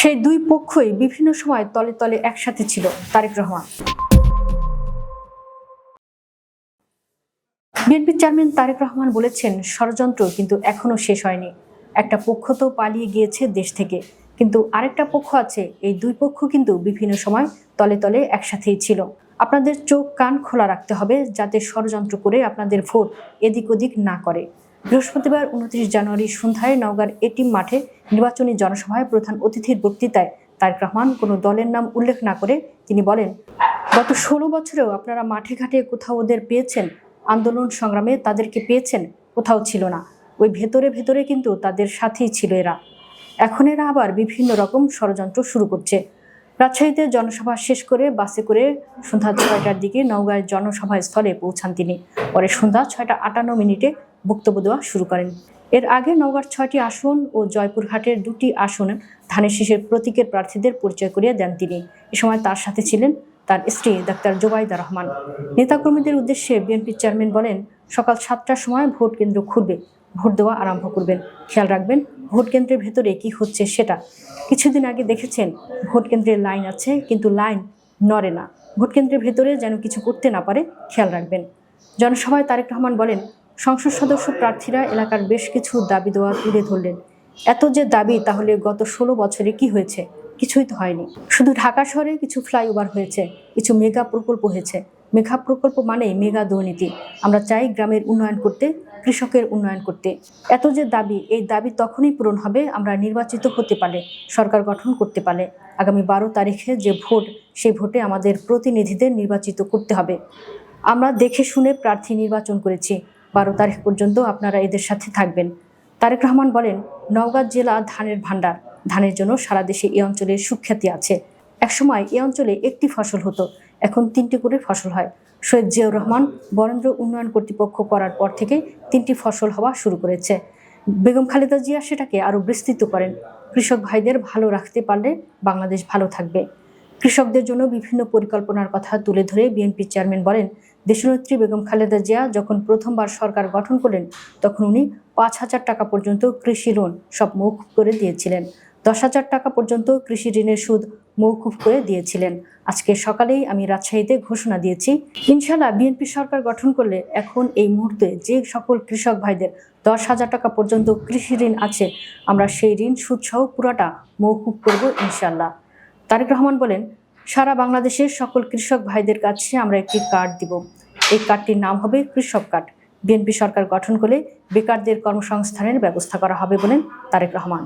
সেই দুই পক্ষই বিভিন্ন সময় তলে তলে একসাথে ছিল, তারেক রহমান। বিএনপির চেয়ারম্যান তারেক রহমান বলেছেন, ষড়যন্ত্র কিন্তু এখনও শেষ হয়নি। একটা পক্ষ তো পালিয়ে গিয়েছে দেশ থেকে, কিন্তু আরেকটা পক্ষ আছে, এই দুই পক্ষ কিন্তু বিভিন্ন সময় তলে তলে একসাথেই ছিল। আপনাদের চোখ কান খোলা রাখতে হবে যাতে ষড়যন্ত্র করে আপনাদের ভোট এদিক ওদিক না করে। বৃহস্পতিবার উনত্রিশ জানুয়ারি সন্ধ্যায় নওগাঁর এটিম মাঠে নির্বাচনী জনসভায় প্রধান অতিথির বক্তৃতায় তারেক রহমান কোনো দলের নাম উল্লেখ না করে তিনি বলেন, গত ষোলো বছরেও আপনারা মাঠে ঘাটে কোথাও ওদের পেয়েছেন, আন্দোলন সংগ্রামে তাদেরকে পেয়েছেন, কোথাও ছিল না। ওই ভেতরে ভেতরে কিন্তু তাদের সাথেই ছিল এরা। এখন এরা আবার বিভিন্ন রকম ষড়যন্ত্র শুরু করছে। রাজশাহীতে জনসভা শেষ করে বাসে করে সন্ধ্যা ছয়টার দিকে নওগাঁয় জনসভা স্থলে পৌঁছান তিনি। পরে সন্ধ্যা ছয়টা আটান্ন মিনিটে বক্তব্য দেওয়া শুরু করেন। এর আগে নওগাঁর ছয়টি আসন ও জয়পুরহাটের দুটি আসন ধানের শীষের প্রতীকের প্রার্থীদের পরিচয় করিয়ে দেন তিনি। এ সময় তার সাথে ছিলেন তার স্ত্রী ডাক্তার জোবাইদা রহমান। নেতাকর্মীদের উদ্দেশ্যে বিএনপির চেয়ারম্যান বলেন, সকাল সাতটার সময় ভোট কেন্দ্র খুলবে, ভোট দেওয়া আরম্ভ করবেন। খেয়াল রাখবেন, ভোট কেন্দ্রের ভেতরে কি হচ্ছে সেটা। কিছুদিন আগে দেখেছেন, ভোট কেন্দ্রের লাইন আছে, কিন্তু লাইন নড়ে না। ভোট কেন্দ্রের ভেতরে যেন কিছু করতে না পারে, খেয়াল রাখবেন। জনসভায় তারেক রহমান বলেন সংসদ সদস্য প্রার্থীরা এলাকার বেশ কিছু দাবি দেওয়া তুলে ধরলেন। এত যে দাবি, তাহলে গত ষোলো বছরে কি হয়েছে? কিছুই তো হয়নি। শুধু ঢাকা শহরে কিছু ফ্লাইওভার হয়েছে, কিছু মেগা প্রকল্প হয়েছে। মেঘা প্রকল্প মানে মেগা দুর্নীতি। আমরা চাই গ্রামের উন্নয়ন করতে, কৃষকের উন্নয়ন করতে। এত যে দাবি, এই দাবি তখনই পূরণ হবে, আমরা নির্বাচিত হতে পারলে, সরকার গঠন করতে পারলে। আগামী বারো তারিখে যে ভোট, সেই ভোটে আমাদের প্রতিনিধিদের নির্বাচিত করতে হবে। আমরা দেখে শুনে প্রার্থী নির্বাচন করেছি। বারো তারিখ পর্যন্ত আপনারা এদের সাথে থাকবেন। তারেক রহমান বলেন, নওগাঁ জেলা ধানের ভাণ্ডার। ধানের জন্য সারা দেশে এই অঞ্চলের সুখ্যাতি আছে। একসময় এই অঞ্চলে একটি ফসল হতো, এখন তিনটি করে ফসল হয়। সৈয়দ জিয়াউর রহমান, বরেন্দ্র উন্নয়ন কর্তৃপক্ষ করার পর থেকে তিনটি ফসল হওয়া শুরু করেছে। বেগম খালেদা জিয়া সেটাকে আরও বিস্তৃত করেন। কৃষক ভাইদের ভালো রাখতে পারলে বাংলাদেশ ভালো থাকবে। কৃষকদের জন্য বিভিন্ন পরিকল্পনার কথা তুলে ধরে বিএনপি চেয়ারম্যান বলেন, দেশনেত্রী বেগম খালেদা জিয়া যখন প্রথমবার সরকার গঠন করলেন, তখন উনি পাঁচ হাজার টাকা পর্যন্ত কৃষি লোন সব মৌকুফ করে দিয়েছিলেন। দশ হাজার টাকা পর্যন্ত কৃষি ঋণের সুদ মৌকুফ করে দিয়েছিলেন। আজকে সকালেই আমি রাজশাহীতে ঘোষণা দিয়েছি ইনশাল্লাহ বিএনপি সরকার গঠন করলে এখন এই মুহূর্তে যে সকল কৃষক ভাইদের দশ হাজার টাকা পর্যন্ত কৃষি ঋণ আছে, আমরা সেই ঋণ সুদসহ পুরোটা মৌকুফ করব ইনশাল্লাহ তারেক রহমান বলেন, সারা বাংলাদেশের সকল কৃষক ভাইদের কাছে আমরা একটি কার্ড দিব। এই কার্ডটির নাম হবে কৃষক কার্ড। বিএনপি সরকার গঠন করে বেকারদের কর্মসংস্থানের ব্যবস্থা করা হবে বলেন তারেক রহমান।